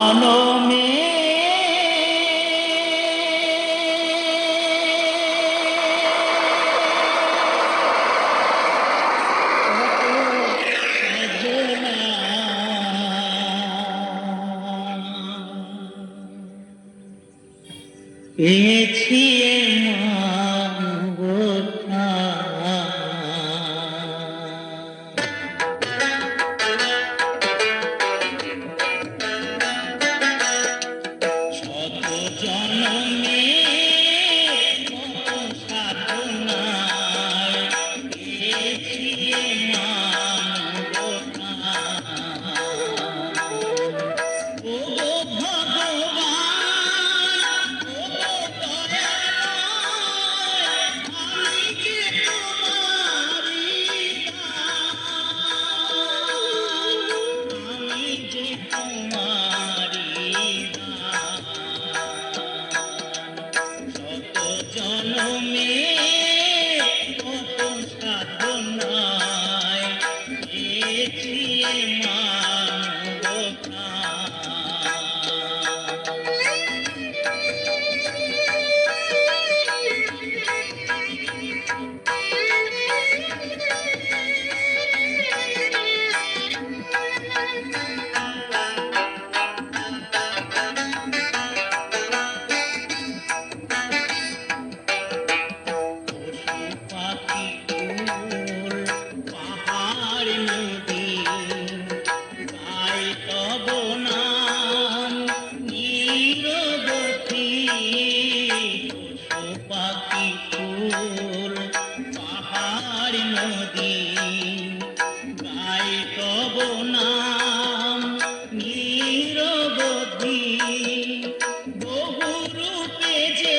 জনমে পেয়েছি ಭೂಮಿ পাখি ফুল পাহাড় নদী গাই তব নাম নিরবধি বহু রূপে যে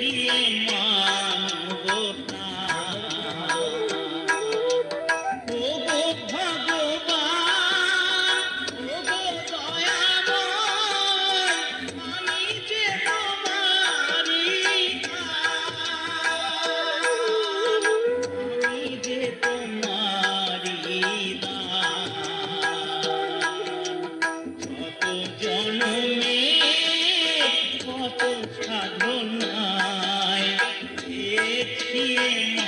你马。ஏன்